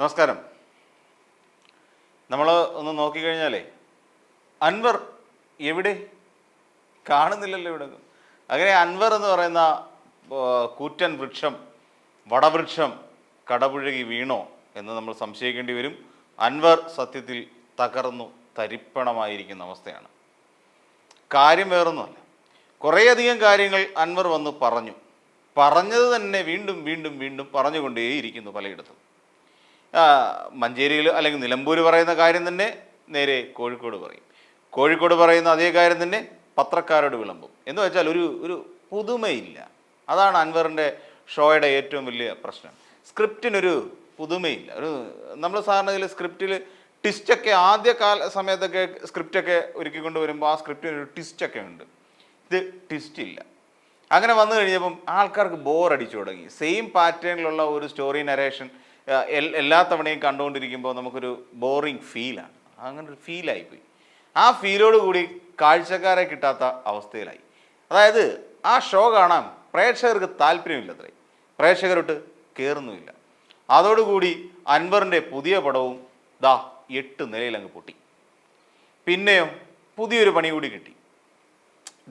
നമസ്കാരം. നമ്മൾ ഒന്ന് നോക്കിക്കഴിഞ്ഞാലേ അൻവർ എവിടെ? കാണുന്നില്ലല്ലോ ഇവിടെ. അങ്ങനെ അൻവർ എന്ന് പറയുന്ന കൂറ്റൻ വൃക്ഷം വടവൃക്ഷം കടപുഴകി വീണോ എന്ന് നമ്മൾ സംശയിക്കേണ്ടി വരും. അൻവർ സത്യത്തിൽ തകർന്നു തരിപ്പണമായിരിക്കുന്ന അവസ്ഥയാണ്. കാര്യം വേറൊന്നുമല്ല. കുറേയധികം കാര്യങ്ങൾ അൻവർ വന്ന് പറഞ്ഞു. പറഞ്ഞത് തന്നെ വീണ്ടും വീണ്ടും വീണ്ടും പറഞ്ഞുകൊണ്ടേയിരിക്കുന്നു പലയിടത്തും. മഞ്ചേരിയിൽ അല്ലെങ്കിൽ നിലമ്പൂർ പറയുന്ന കാര്യം തന്നെ നേരെ കോഴിക്കോട് പറയും. കോഴിക്കോട് പറയുന്ന അതേ കാര്യം തന്നെ പത്രക്കാരോട് വിളമ്പും. എന്ന് വെച്ചാൽ ഒരു ഒരു പുതുമയില്ല. അതാണ് അൻവറിന്റെ ഷോയുടെ ഏറ്റവും വലിയ പ്രശ്നം. സ്ക്രിപ്റ്റിനൊരു പുതുമയില്ല. ഒരു നമ്മൾ സാധാരണ ഇതിൽ സ്ക്രിപ്റ്റിൽ ട്വിസ്റ്റൊക്കെ ആദ്യ കാല സമയത്തൊക്കെ സ്ക്രിപ്റ്റൊക്കെ ഒരുക്കി കൊണ്ടുവരുമ്പോൾ ആ സ്ക്രിപ്റ്റിനൊരു ട്വിസ്റ്റൊക്കെ ഉണ്ട്. ഇത് ട്വിസ്റ്റ് ഇല്ല അങ്ങനെ വന്നു കഴിഞ്ഞപ്പം ആൾക്കാർക്ക് ബോർ അടിച്ചു തുടങ്ങി. സെയിം പാറ്റേണിലുള്ള ഒരു സ്റ്റോറി നരേഷൻ എല്ലാ തവണയും കണ്ടുകൊണ്ടിരിക്കുമ്പോൾ നമുക്കൊരു ബോറിങ് ഫീലാണ് അങ്ങനെ ഒരു ഫീലായിപ്പോയി ആ ഫീലോട് കൂടി കാഴ്ചക്കാരെ കിട്ടാത്ത അവസ്ഥയിലായി. അതായത് ആ ഷോ കാണാൻ പ്രേക്ഷകർക്ക് താല്പര്യമില്ലത്രേ. പ്രേക്ഷകരോട്ട് കയറുന്നുമില്ല അതോടുകൂടി അൻവറിന്റെ പുതിയ പടവും ദാ എട്ട് നിലയിൽ അങ്ങ് പൊട്ടി. പിന്നെയും പുതിയൊരു പണി കൂടി കിട്ടി.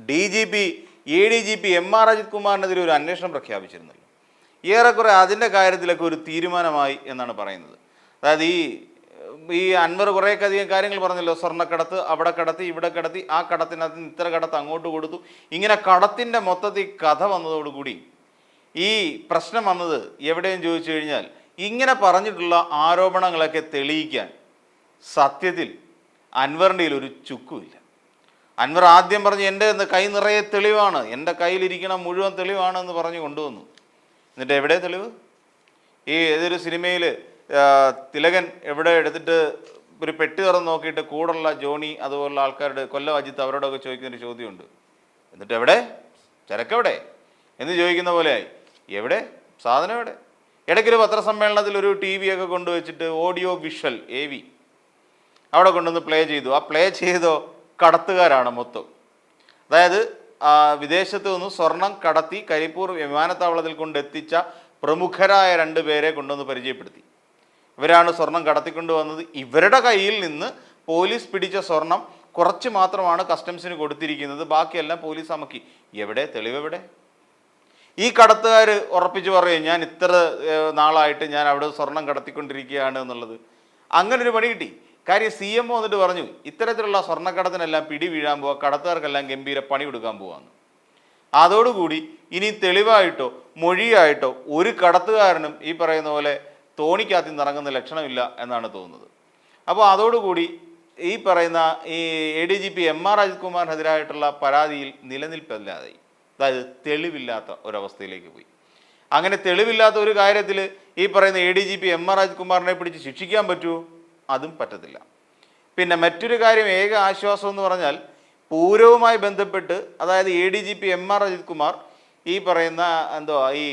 D G P A D G P M R Ajith കുമാറിനെതിരെ ഒരു അന്വേഷണം പ്രഖ്യാപിച്ചിരുന്നല്ലോ. ഏറെക്കുറെ അതിന്റെ കാര്യത്തിലൊക്കെ ഒരു തീരുമാനമായി എന്നാണ് പറയുന്നത്. അതായത് ഈ ഈ അൻവർ കുറേയൊക്കെ അധികം കാര്യങ്ങൾ പറഞ്ഞല്ലോ. സ്വർണക്കടത്ത് അവിടെ കടത്തി ഇവിടെ കടത്തി ആ കടത്തിനകത്ത് ഇത്ര കടത്ത് അങ്ങോട്ട് കൊടുത്തു. ഇങ്ങനെ കടത്തിന്റെ മൊത്തത്തിൽ കഥ വന്നതോടുകൂടി ഈ പ്രശ്നം വന്നത് എവിടെയും ചോദിച്ചു കഴിഞ്ഞാൽ ഇങ്ങനെ പറഞ്ഞിട്ടുള്ള ആരോപണങ്ങളൊക്കെ തെളിയിക്കാൻ സത്യത്തിൽ അൻവറിന്റെ ഒരു ചുക്കുമില്ല. അൻവർ ആദ്യം പറഞ്ഞ് എന്റെ കൈ നിറയെ തെളിവാണ്. എന്റെ കയ്യിലിരിക്കണം മുഴുവൻ തെളിവാണ് എന്ന് പറഞ്ഞ് കൊണ്ടുവന്നു. എന്നിട്ട് എവിടെ തെളിവ്? ഈ ഏതൊരു സിനിമയിൽ തിലകൻ എവിടെ എടുത്തിട്ട് ഒരു പെട്ടി തുറന്ന് നോക്കിയിട്ട് കൂടുള്ള ജോണി അതുപോലുള്ള ആൾക്കാരുടെ കൊല്ല അജിത്ത് അവരോടൊക്കെ ചോദിക്കുന്നൊരു ചോദ്യമുണ്ട്. എന്നിട്ട് എവിടെ? ചരക്കെവിടെ? എന്ന് ചോദിക്കുന്ന പോലെയായി. എവിടെ? സാധനം എവിടെ? ഇടയ്ക്കൊരു പത്രസമ്മേളനത്തിൽ ഒരു ടി വി ഒക്കെ കൊണ്ടുവച്ചിട്ട് ഓഡിയോ വിഷ്വൽ എ വി അവിടെ കൊണ്ടുവന്ന് പ്ലേ ചെയ്തു. ആ പ്ലേ ചെയ്തോ കടത്തുകാരാണ് മൊത്തം. അതായത് വിദേശത്ത് നിന്ന് സ്വർണം കടത്തി കരിപ്പൂർ വിമാനത്താവളത്തിൽ കൊണ്ടെത്തിച്ച പ്രമുഖരായ രണ്ട് പേരെ കൊണ്ടുവന്ന് പരിചയപ്പെടുത്തി. ഇവരാണ് സ്വർണം കടത്തിക്കൊണ്ടുവന്നത് ഇവരുടെ കയ്യിൽ നിന്ന് പോലീസ് പിടിച്ച സ്വർണം കുറച്ച് മാത്രമാണ് കസ്റ്റംസിന് കൊടുത്തിരിക്കുന്നത്. ബാക്കിയെല്ലാം പോലീസ് അമക്കി. എവിടെ? തെളിവെവിടെ ഈ കടത്തുകാർ ഉറപ്പിച്ച് പറയും ഞാൻ ഇത്ര നാളായിട്ട് ഞാൻ അവിടെ സ്വർണം കടത്തിക്കൊണ്ടിരിക്കുകയാണ് എന്നുള്ളത്. അങ്ങനൊരു പണി കിട്ടി. കാര്യം സി എം ഒ എന്നിട്ട് പറഞ്ഞു ഇത്തരത്തിലുള്ള സ്വർണക്കടത്തിനെല്ലാം പിടി വീഴാൻ പോവാ കടത്തുകാർക്കെല്ലാം ഗംഭീര പണി കൊടുക്കാൻ പോവാന്ന്. അതോടുകൂടി ഇനി തെളിവായിട്ടോ മൊഴിയായിട്ടോ ഒരു കടത്തുകാരനും ഈ പറയുന്ന പോലെ തോണിക്കകത്ത് ഇറങ്ങുന്ന ലക്ഷണമില്ല എന്നാണ് തോന്നുന്നത്. അപ്പോൾ അതോടുകൂടി ഈ പറയുന്ന ഈ A D G P M R Ajith കുമാറിനെതിരായിട്ടുള്ള പരാതിയിൽ നിലനിൽപ്പില്ലാതായി. അതായത് തെളിവില്ലാത്ത ഒരവസ്ഥയിലേക്ക് പോയി. അങ്ങനെ തെളിവില്ലാത്ത ഒരു കാര്യത്തിൽ ഈ പറയുന്ന A D G P M R Ajith കുമാറിനെ പിടിച്ച് ശിക്ഷിക്കാൻ പറ്റുമോ അതും പറ്റത്തില്ല. പിന്നെ മറ്റൊരു കാര്യം ഏക ആശ്വാസം എന്ന് പറഞ്ഞാൽ പൂരവുമായി ബന്ധപ്പെട്ട് അതായത് A D G P M R Ajith Kumar ഈ പറയുന്ന എന്തോ ഈ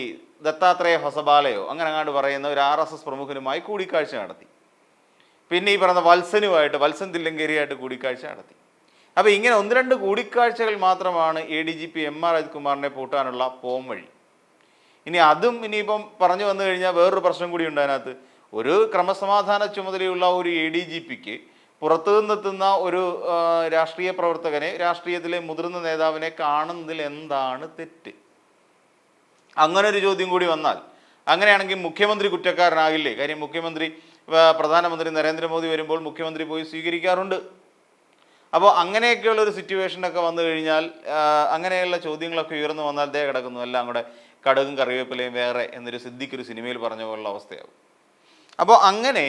ദത്താത്രേയ ഹൊസബാലയോ അങ്ങനെ അങ്ങാണ്ട് പറയുന്ന ഒരു ആർ എസ് എസ് പ്രമുഖനുമായി കൂടിക്കാഴ്ച നടത്തി. പിന്നെ ഈ പറയുന്ന വത്സനുമായിട്ട് വത്സൻ തില്ലങ്കേരിയായിട്ട് കൂടിക്കാഴ്ച നടത്തി. അപ്പോൾ ഇങ്ങനെ ഒന്ന് രണ്ട് കൂടിക്കാഴ്ചകൾ മാത്രമാണ് A D G P M R Ajith കുമാറിനെ പൂട്ടാനുള്ള പോം വഴി ഇനി അതും ഇനിയിപ്പം പറഞ്ഞു വന്നു കഴിഞ്ഞാൽ വേറൊരു പ്രശ്നം കൂടി ഉണ്ട് അതിനകത്ത്. ഒരു ക്രമസമാധാന ചുമതലയുള്ള ഒരു എ ഡി ജി പിക്ക് പുറത്തു നിന്നെത്തുന്ന ഒരു രാഷ്ട്രീയ പ്രവർത്തകനെ രാഷ്ട്രീയത്തിലെ മുതിർന്ന നേതാവിനെ കാണുന്നതിൽ എന്താണ് തെറ്റ്? അങ്ങനെ ഒരു ചോദ്യം കൂടി വന്നാൽ അങ്ങനെയാണെങ്കിൽ മുഖ്യമന്ത്രി കുറ്റക്കാരനാകില്ലേ? കാര്യം മുഖ്യമന്ത്രി പ്രധാനമന്ത്രി നരേന്ദ്രമോദി വരുമ്പോൾ മുഖ്യമന്ത്രി പോയി സ്വീകരിക്കാറുണ്ട്. അപ്പോൾ അങ്ങനെയൊക്കെയുള്ള ഒരു സിറ്റുവേഷനൊക്കെ വന്നു കഴിഞ്ഞാൽ അങ്ങനെയുള്ള ചോദ്യങ്ങളൊക്കെ ഉയർന്നു വന്നാൽ ദേ കിടക്കുന്നു. എല്ലാം കൂടെ കടുകും കറിവേപ്പിലയും വേറെ എന്നൊരു സിദ്ധിക്കൊരു സിനിമയിൽ പറഞ്ഞ പോലുള്ള അവസ്ഥയാവും. അപ്പോൾ അങ്ങനെ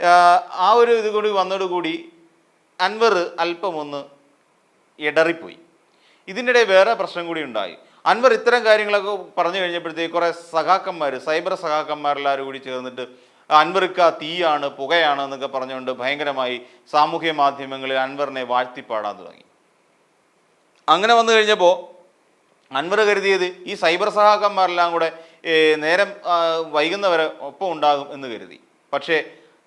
ആ, ഒരു ഇത് കൂടി വന്നതോടുകൂടി അൻവർ അല്പം ഒന്ന് ഇടറിപ്പോയി ഇതിനിടെ വേറെ പ്രശ്നം കൂടി ഉണ്ടായി. അൻവർ ഇത്തരം കാര്യങ്ങളൊക്കെ പറഞ്ഞു കഴിഞ്ഞപ്പോഴത്തേക്ക് കുറേ സഖാക്കന്മാർ സൈബർ സഖാക്കന്മാരെല്ലാവരും കൂടി ചേർന്നിട്ട് അൻവർക്ക് തീയാണ് പുകയാണ് എന്നൊക്കെ പറഞ്ഞുകൊണ്ട് ഭയങ്കരമായി സാമൂഹ്യ മാധ്യമങ്ങളിൽ അൻവറിനെ വാഴ്ത്തിപ്പാടാൻ തുടങ്ങി. അങ്ങനെ വന്നു കഴിഞ്ഞപ്പോൾ അൻവർ കരുതിയത് ഈ സൈബർ സഹാക്കന്മാരെല്ലാം കൂടെ നേരം വൈകുന്നവരെ ഒപ്പം ഉണ്ടാകും എന്ന് കരുതി. പക്ഷേ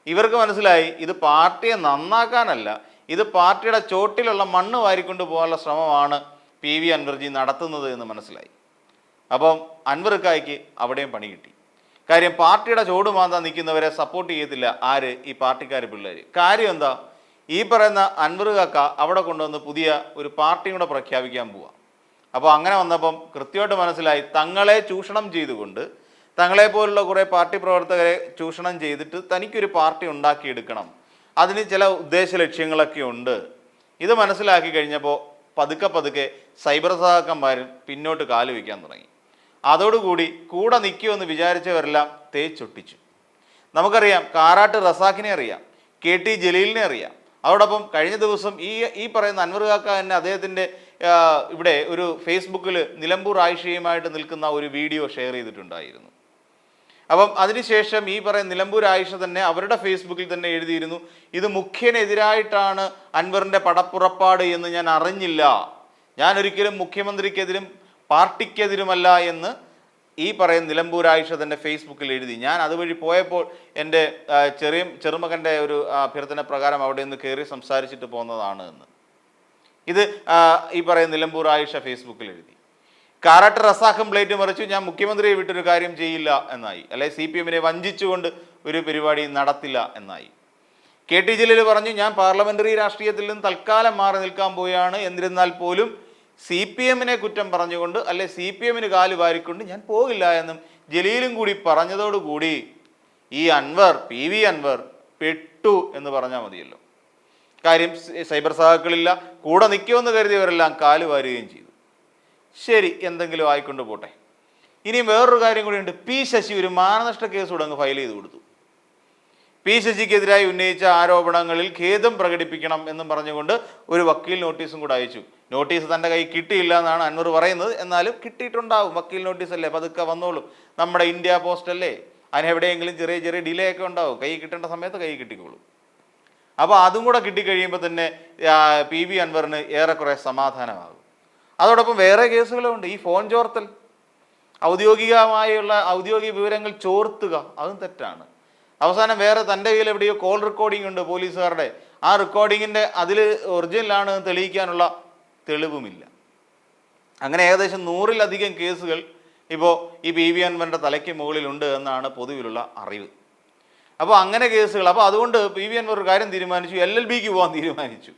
ഇവർക്ക് മനസ്സിലായി ഇത് പാർട്ടിയെ നന്നാക്കാനല്ല ഇത് പാർട്ടിയുടെ ചോട്ടിലുള്ള മണ്ണ് വാരിക്കൊണ്ട് പോകാനുള്ള ശ്രമമാണ് പി വി അൻവർജി നടത്തുന്നത് എന്ന് മനസ്സിലായി. അപ്പം അൻവർക്കായ്ക്ക് അവിടെയും പണി കിട്ടി. കാര്യം പാർട്ടിയുടെ ചോട് മാന്താൻ നിൽക്കുന്നവരെ സപ്പോർട്ട് ചെയ്യത്തില്ല ആര്? ഈ പാർട്ടിക്കാർ പിള്ളേർ കാര്യം എന്താ? ഈ പറയുന്ന അൻവർ കാക്ക അവിടെ കൊണ്ടുവന്ന് പുതിയ ഒരു പാർട്ടിയും കൂടെ പ്രഖ്യാപിക്കാൻ പോവാ. അപ്പോൾ അങ്ങനെ വന്നപ്പം കൃത്യമായിട്ട് മനസ്സിലായി തങ്ങളെ ചൂഷണം ചെയ്തുകൊണ്ട് തങ്ങളെ പോലുള്ള കുറേ പാർട്ടി പ്രവർത്തകരെ ചൂഷണം ചെയ്തിട്ട് തനിക്കൊരു പാർട്ടി ഉണ്ടാക്കിയെടുക്കണം. അതിന് ചില ഉദ്ദേശ ലക്ഷ്യങ്ങളൊക്കെ ഉണ്ട്. ഇത് മനസ്സിലാക്കി കഴിഞ്ഞപ്പോൾ പതുക്കെ പതുക്കെ സൈബർ സഹാക്കന്മാരും പിന്നോട്ട് കാൽ വയ്ക്കാൻ തുടങ്ങി. അതോടുകൂടി കൂടെ നിൽക്കുമെന്ന് വിചാരിച്ചവരെല്ലാം തേച്ചൊട്ടിച്ചു. നമുക്കറിയാം കാറാട്ട് റസാഖിനെ അറിയാം കെ ടി ജലീലിനെ അറിയാം. അതോടൊപ്പം കഴിഞ്ഞ ദിവസം ഈ ഈ പറയുന്ന അൻവർ കാക്ക തന്നെ അദ്ദേഹത്തിന്റെ ഇവിടെ ഒരു ഫേസ്ബുക്കിൽ നിലമ്പൂർ ആയിഷയുമായിട്ട് നിൽക്കുന്ന ഒരു വീഡിയോ ഷെയർ ചെയ്തിട്ടുണ്ടായിരുന്നു. അപ്പം അതിനുശേഷം ഈ പറയുന്ന നിലമ്പൂർ ആയിഷ തന്നെ അവരുടെ ഫേസ്ബുക്കിൽ തന്നെ എഴുതിയിരുന്നു ഇത് മുഖ്യനെതിരായിട്ടാണ് അൻവറിന്റെ പടപ്പുറപ്പാട് എന്ന് ഞാൻ അറിഞ്ഞില്ല. ഞാൻ ഒരിക്കലും മുഖ്യമന്ത്രിക്കെതിരും പാർട്ടിക്കെതിരുമല്ല എന്ന് ഈ പറയുന്ന നിലമ്പൂർ ആയിഷ തന്നെ ഫേസ്ബുക്കിൽ എഴുതി. ഞാൻ അതുവഴി പോയപ്പോൾ എന്റെ ചെറിയ ചെറുമകന്റെ ഒരു അഭ്യർത്ഥന പ്രകാരം അവിടെ നിന്ന് കയറി സംസാരിച്ചിട്ട് പോകുന്നതാണ് എന്ന്. ഇത് ഈ പറയുന്ന നിലമ്പൂർ ആയിഷ ഫേസ്ബുക്കിൽ എഴുതി. കാരാട്ട് റസാഖും പ്ലേറ്റ് മറിച്ചു ഞാൻ മുഖ്യമന്ത്രിയെ വിട്ടൊരു കാര്യം ചെയ്യില്ല എന്നായി. അല്ലെ സി പി എമ്മിനെ വഞ്ചിച്ചുകൊണ്ട് ഒരു പരിപാടി നടത്തില്ല എന്നായി. കെ ടി ജലീൽ പറഞ്ഞു ഞാൻ പാർലമെന്ററി രാഷ്ട്രീയത്തിൽ നിന്ന് തൽക്കാലം മാറി നിൽക്കാൻ പോവുകയാണ് എന്നിരുന്നാൽ പോലും സി പി എമ്മിനെ കുറ്റം പറഞ്ഞുകൊണ്ട് അല്ലെ സി പി എമ്മിന് കാൽ വാരിക്കൊണ്ട് ഞാൻ പോകില്ല എന്നും ജലീലും കൂടി പറഞ്ഞതോടുകൂടി ഈ അൻവർ പി വി അൻവർ പെട്ടു എന്ന് പറഞ്ഞാൽ മതിയല്ലോ. കാര്യം സൈബർ സഹാക്കളില്ല കൂടെ നിൽക്കുമെന്ന് കരുതിയവരെല്ലാം കാൽ വാരുകയും ചെയ്തു. ശരി എന്തെങ്കിലും ആയിക്കൊണ്ട് പോട്ടെ. ഇനി വേറൊരു കാര്യം കൂടിയുണ്ട്. പി ശശി ഒരു മാനനഷ്ട കേസ് ഉടങ്ങ് ഫയൽ ചെയ്ത് കൊടുത്തു. പി ശശിക്കെതിരായി ഉന്നയിച്ച ആരോപണങ്ങളിൽ ഖേദം പ്രകടിപ്പിക്കണം എന്നും പറഞ്ഞുകൊണ്ട് ഒരു വക്കീൽ നോട്ടീസും കൂടെ അയച്ചു. നോട്ടീസ് തന്റെ കൈ കിട്ടിയില്ല എന്നാണ് അൻവർ പറയുന്നത്. എന്നാലും കിട്ടിയിട്ടുണ്ടാവും. വക്കീൽ നോട്ടീസ് അല്ലേ പതുക്കെ വന്നോളും. നമ്മുടെ ഇന്ത്യ പോസ്റ്റ് അല്ലേ അതിനെവിടെയെങ്കിലും ചെറിയ ചെറിയ ഡിലേ ഒക്കെ ഉണ്ടാവും. കൈ കിട്ടേണ്ട സമയത്ത് കൈ കിട്ടിക്കോളും. അപ്പോൾ അതും കൂടെ കിട്ടിക്കഴിയുമ്പോൾ തന്നെ പി വി അൻവറിന് ഏറെക്കുറെ സമാധാനമാകും. അതോടൊപ്പം വേറെ കേസുകളുമുണ്ട്. ഈ ഫോൺ ചോർത്തൽ ഔദ്യോഗികമായുള്ള ഔദ്യോഗിക വിവരങ്ങൾ ചോർത്തുക അതും തെറ്റാണ്. അവസാനം വേറെ തന്റെ കയ്യിൽ എവിടെയോ കോൾ റെക്കോർഡിംഗ് ഉണ്ട് പോലീസുകാരുടെ. ആ റെക്കോർഡിങ്ങിന്റെ അതിൽ ഒറിജിനലാണ് തെളിയിക്കാനുള്ള തെളിവുമില്ല. അങ്ങനെ ഏകദേശം നൂറിലധികം കേസുകൾ ഇപ്പോൾ ഈ പി വി അൻവറിന്റെ തലയ്ക്ക് മുകളിലുണ്ട് എന്നാണ് പൊതുവിലുള്ള അറിവ്. അപ്പോൾ അങ്ങനെ കേസുകൾ. അപ്പോൾ അതുകൊണ്ട് പി വി അൻവർ ഒരു കാര്യം തീരുമാനിച്ചു എൽ എൽ ബിക്ക് പോകാൻ തീരുമാനിച്ചു.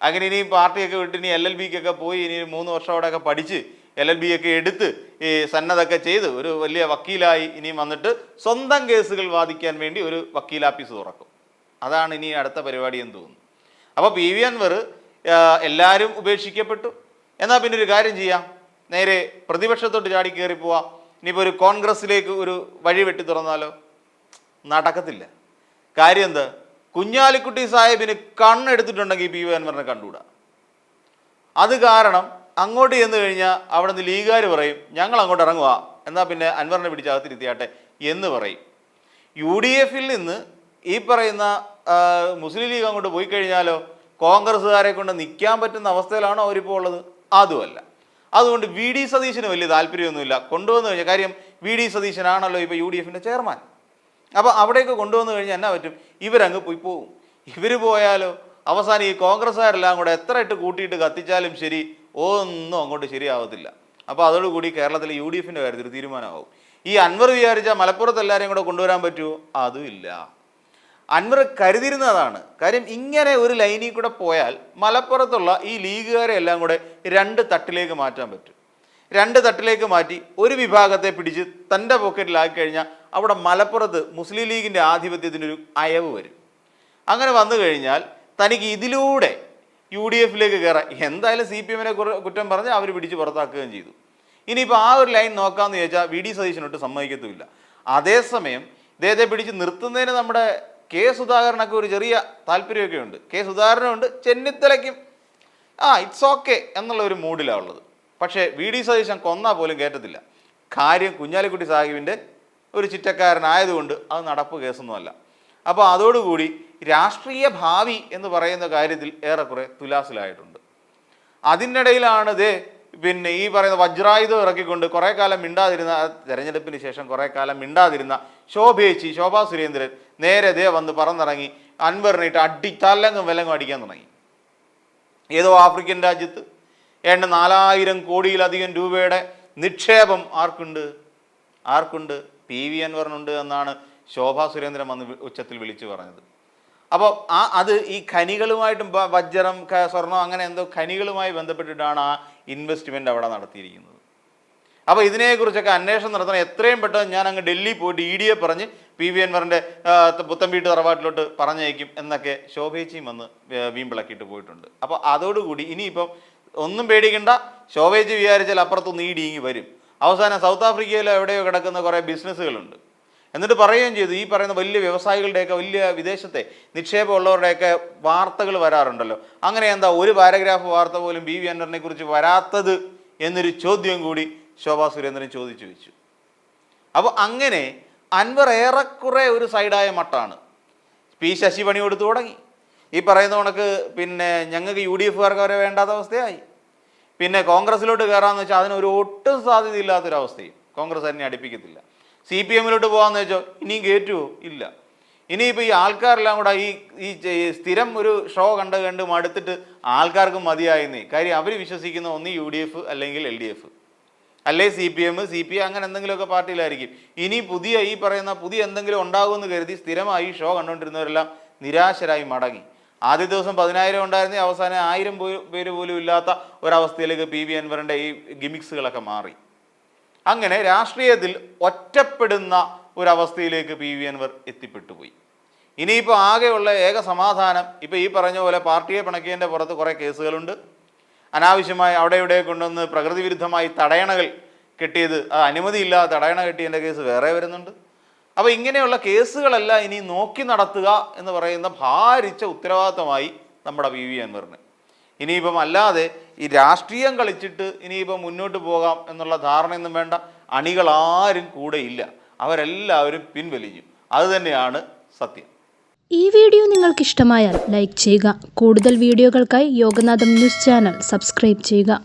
അങ്ങനെ ഇനി പാർട്ടിയൊക്കെ വിട്ട് ഇനി എൽ എൽ ബിക്കൊക്കെ പോയി ഇനി മൂന്ന് വർഷം അവിടെയൊക്കെ പഠിച്ച് എൽ എൽ ബി ഒക്കെ എടുത്ത് ഈ സന്നദ്ധൊക്കെ ചെയ്ത് ഒരു വലിയ വക്കീലായി ഇനിയും വന്നിട്ട് സ്വന്തം കേസുകൾ വാദിക്കാൻ വേണ്ടി ഒരു വക്കീൽ ആഫീസ് തുറക്കും. അതാണ് ഇനി അടുത്ത പരിപാടി എന്ന് തോന്നുന്നു. അപ്പോൾ പി വി അൻവർ എല്ലാവരും ഉപേക്ഷിക്കപ്പെട്ടു. എന്നാൽ പിന്നെ ഒരു കാര്യം ചെയ്യാം. നേരെ പ്രതിപക്ഷത്തോട്ട് ചാടി കയറി പോവാം. ഇനിയിപ്പോൾ ഒരു കോൺഗ്രസ്സിലേക്ക് ഒരു വഴി വെട്ടി തുറന്നാലോ? നടക്കത്തില്ല. കാര്യം എന്ത് കുഞ്ഞാലിക്കുട്ടി സാഹിബിന് കണ്ണെടുത്തിട്ടുണ്ടെങ്കിൽ പി വി അൻവറിനെ കണ്ടുകൂടാ. അത് കാരണം അങ്ങോട്ട് ചെന്ന് കഴിഞ്ഞാൽ അവിടെ നിന്ന് ലീഗുകാർ പറയും ഞങ്ങൾ അങ്ങോട്ട് ഇറങ്ങുക എന്നാൽ പിന്നെ അൻവറിനെ പിടിച്ച് അകത്തിരുത്തിയാട്ടെ എന്ന് പറയും. യു ഡി എഫിൽ നിന്ന് ഈ പറയുന്ന മുസ്ലിം ലീഗ് അങ്ങോട്ട് പോയി കഴിഞ്ഞാലോ കോൺഗ്രസ്സുകാരെ കൊണ്ട് നിൽക്കാൻ പറ്റുന്ന അവസ്ഥയിലാണോ അവരിപ്പോൾ ഉള്ളത്? അതുമല്ല. അതുകൊണ്ട് വി ഡി സതീശന് വലിയ താല്പര്യമൊന്നുമില്ല. കൊണ്ടുവന്നു കഴിഞ്ഞാൽ കാര്യം വി ഡി സതീശനാണല്ലോ ഇപ്പോൾ യു ഡി എഫിന്റെ ചെയർമാൻ. അപ്പോൾ അവിടേക്ക് കൊണ്ടുവന്നു കഴിഞ്ഞാൽ എന്നാ പറ്റും? ഇവരങ്ങ് പോയി പോവും. ഇവർ പോയാലോ? അവസാനം ഈ കോൺഗ്രസ്സുകാരെല്ലാം കൂടെ എത്ര ഇട്ട് കൂട്ടിയിട്ട് കത്തിച്ചാലും ശരി ഒന്നും അങ്ങോട്ട് ശരിയാവത്തില്ല. അപ്പോൾ അതോടുകൂടി കേരളത്തിലെ യു ഡി എഫിന്റെ കാര്യത്തിൽ തീരുമാനമാവും. ഈ അൻവർ വിചാരിച്ചാൽ മലപ്പുറത്ത് എല്ലാവരെയും കൂടെ കൊണ്ടുവരാൻ പറ്റുമോ അതുമില്ല അൻവർ കരുതിയിരുന്നതാണ്. കാര്യം ഇങ്ങനെ ഒരു ലൈനിൽ കൂടെ പോയാൽ മലപ്പുറത്തുള്ള ഈ ലീഗുകാരെ എല്ലാം കൂടെ രണ്ട് തട്ടിലേക്ക് മാറ്റാൻ പറ്റും. രണ്ട് തട്ടിലേക്ക് മാറ്റി ഒരു വിഭാഗത്തെ പിടിച്ച് തന്റെ പോക്കറ്റിലാക്കി കഴിഞ്ഞാൽ അവിടെ മലപ്പുറത്ത് മുസ്ലിം ലീഗിന്റെ ആധിപത്യത്തിന്റെ ഒരു അയവ് വരും. അങ്ങനെ വന്നു കഴിഞ്ഞാൽ തനിക്ക് ഇതിലൂടെ യു ഡി എഫിലേക്ക് കയറാം എന്തായാലും സി പി എമ്മിനെ കുറ്റം പറഞ്ഞ് അവർ പിടിച്ച് പുറത്താക്കുകയും ചെയ്തു. ഇനിയിപ്പോൾ ആ ഒരു ലൈൻ നോക്കാമെന്ന് ചോദിച്ചാൽ വി ഡി സതീശനൊട്ട് സമ്മതിക്കത്തുമില്ല. അതേസമയം ഇദ്ദേഹത്തെ പിടിച്ച് നിർത്തുന്നതിന് നമ്മുടെ കെ സുധാകരനൊക്കെ ഒരു ചെറിയ താല്പര്യമൊക്കെ ഉണ്ട്. കെ സുധാകരനുണ്ട് ചെന്നിത്തലയ്ക്കും. ആ ഇറ്റ്സ് ഓക്കെ എന്നുള്ള ഒരു മൂഡിലാണുള്ളത് പക്ഷേ വി ഡി സതീശൻ കൊന്നാൽ പോലും കയറ്റത്തില്ല കാര്യം കുഞ്ഞാലിക്കുട്ടി സാഹിബിന്റെ ഒരു ചിറ്റക്കാരനായതുകൊണ്ട് അത് നടപ്പ് കേസൊന്നുമല്ല. അപ്പോൾ അതോടുകൂടി രാഷ്ട്രീയ ഭാവി എന്ന് പറയുന്ന കാര്യത്തിൽ ഏറെക്കുറെ തുലാസിലായിട്ടുണ്ട്. അതിനിടയിലാണ് ദേ പിന്നെ ഈ പറയുന്ന വജ്രായുധം ഇറക്കിക്കൊണ്ട് കുറേ കാലം മിണ്ടാതിരുന്ന തിരഞ്ഞെടുപ്പിന് ശേഷം കുറേ കാലം മിണ്ടാതിരുന്ന ശോഭേച്ചി ശോഭാ സുരേന്ദ്രൻ നേരെ ദേ വന്ന് പറന്നിറങ്ങി അൻവറിനിട്ട് അടി തല്ലങ്ങും വിലങ്ങും അടിക്കാൻ തുടങ്ങി. ഏതോ ആഫ്രിക്കൻ രാജ്യത്ത് ഏണ്ട നാലായിരം കോടിയിലധികം രൂപയുടെ നിക്ഷേപം ആർക്കുണ്ട്? ആർക്കുണ്ട്? പി വി അൻവറിനുണ്ട് എന്നാണ് ശോഭാ സുരേന്ദ്രൻ വന്ന് ഉച്ചത്തിൽ വിളിച്ചു പറഞ്ഞത്. അപ്പോൾ ആ അത് ഈ ഖനികളുമായിട്ടും വജ്രം സ്വർണം അങ്ങനെ എന്തോ ഖനികളുമായി ബന്ധപ്പെട്ടിട്ടാണ് ആ ഇൻവെസ്റ്റ്മെന്റ് അവിടെ നടത്തിയിരിക്കുന്നത്. അപ്പോൾ ഇതിനെക്കുറിച്ചൊക്കെ അന്വേഷണം നടത്തണം. എത്രയും പെട്ടെന്ന് ഞാൻ അങ്ങ് ഡൽഹി പോയിട്ട് ഇ ഡിയെ പറഞ്ഞ് പി വി അൻവറിന്റെ പുത്തൻവീട്ട് തറവാട്ടിലോട്ട് പറഞ്ഞയക്കും എന്നൊക്കെ ശോഭേച്ചിയും വന്ന് വീമ്പിളക്കിയിട്ട് പോയിട്ടുണ്ട്. അപ്പോൾ അതോടുകൂടി ഇനിയിപ്പം ഒന്നും പേടിക്കണ്ട. ശോഭേച്ചി വിചാരിച്ചാൽ അപ്പുറത്തൊന്ന് ഇ ഡി ഇങ്ങി വരും. അവസാനം സൗത്ത് ആഫ്രിക്കയിലോ എവിടെയോ കിടക്കുന്ന കുറേ ബിസിനസ്സുകളുണ്ട്. എന്നിട്ട് പറയുകയും ചെയ്തു ഈ പറയുന്ന വലിയ വ്യവസായികളുടെയൊക്കെ വലിയ വിദേശത്തെ നിക്ഷേപമുള്ളവരുടെയൊക്കെ വാർത്തകൾ വരാറുണ്ടല്ലോ. അങ്ങനെ എന്താ ഒരു പാരഗ്രാഫ് വാർത്ത പോലും ബി വി അന്നറിനെ കുറിച്ച് വരാത്തത് എന്നൊരു ചോദ്യം കൂടി ശോഭാ സുരേന്ദ്രൻ ചോദിച്ചു വെച്ചു. അപ്പോൾ അങ്ങനെ അൻവർ ഏറെക്കുറെ ഒരു സൈഡായ മട്ടാണ്. പി ശശി പണി കൊടുത്തു തുടങ്ങി. ഈ പറയുന്ന കണക്ക് പിന്നെ ഞങ്ങൾക്ക് യു ഡി എഫുകാർക്ക് അവരെ വേണ്ടാത്ത അവസ്ഥയായി. പിന്നെ കോൺഗ്രസിലോട്ട് കയറാമെന്ന് വെച്ചാൽ അതിനൊരു ഒട്ടും സാധ്യത സാധ്യതയില്ലാത്തൊരവസ്ഥയും കോൺഗ്രസ് അതിനെ അടുപ്പിക്കത്തില്ല. സി പി എമ്മിലോട്ട് പോകാമെന്ന് വെച്ചോ ഇനിയും കയറ്റുമോ ഇല്ല. ഇനിയിപ്പോൾ ഈ ആൾക്കാരെല്ലാം കൂടെ ഈ ഈ സ്ഥിരം ഒരു ഷോ കണ്ട് കണ്ട് മടുത്തിട്ട് ആൾക്കാർക്ക് മതിയായെന്നേ. കാര്യം അവർ വിശ്വസിക്കുന്ന ഒന്ന് യു ഡി എഫ് അല്ലെങ്കിൽ എൽ ഡി എഫ്. അല്ലെ C P M C P അങ്ങനെ എന്തെങ്കിലുമൊക്കെ പാർട്ടിയിലായിരിക്കും. ഇനി പുതിയ ഈ പറയുന്ന പുതിയ എന്തെങ്കിലും ഉണ്ടാകുമെന്ന് കരുതി സ്ഥിരമായി ഷോ കണ്ടുകൊണ്ടിരുന്നവരെല്ലാം നിരാശരായി മടങ്ങി. ആദ്യ ദിവസം പതിനായിരം ഉണ്ടായിരുന്നേ അവസാനം ആയിരം പേര് പോലും ഇല്ലാത്ത ഒരവസ്ഥയിലേക്ക് പി വി അൻവറിന്റെ ഈ ഗിമിക്സുകളൊക്കെ മാറി. അങ്ങനെ രാഷ്ട്രീയത്തിൽ ഒറ്റപ്പെടുന്ന ഒരവസ്ഥയിലേക്ക് പി വി അൻവർ എത്തിപ്പെട്ടു പോയി. ഇനിയിപ്പോൾ ആകെയുള്ള ഏക സമാധാനം ഇപ്പോൾ ഈ പറഞ്ഞ പോലെ പാർട്ടിയെ പിണക്കിയതിന്റെ പുറത്ത് കുറേ കേസുകളുണ്ട്. അനാവശ്യമായി അവിടെ ഇവിടെ കൊണ്ടുവന്ന് പ്രകൃതി വിരുദ്ധമായി തടയണകൾ കെട്ടിയത് അനുമതിയില്ലാതെ തടയണ കെട്ടിയതിന്റെ കേസ് വേറെ വരുന്നുണ്ട്. അപ്പോൾ ഇങ്ങനെയുള്ള കേസുകളെല്ലാം ഇനി നോക്കി നടത്തുക എന്ന് പറയുന്ന ഭാരിച്ച ഉത്തരവാദിത്തമായി നമ്മുടെ വി വി അൻവറിന്. ഇനിയിപ്പം അല്ലാതെ ഈ രാഷ്ട്രീയം കളിച്ചിട്ട് ഇനിയിപ്പം മുന്നോട്ട് പോകാം എന്നുള്ള ധാരണയൊന്നും വേണ്ട. അണികളാരും കൂടെയില്ല അവരെല്ലാവരും പിൻവലിഞ്ഞു. അതുതന്നെയാണ് സത്യം. ഈ വീഡിയോ നിങ്ങൾക്ക് ഇഷ്ടമായാൽ ലൈക്ക് ചെയ്യുക. കൂടുതൽ വീഡിയോകൾക്കായി യോഗനാഥം ന്യൂസ് ചാനൽ സബ്സ്ക്രൈബ് ചെയ്യുക.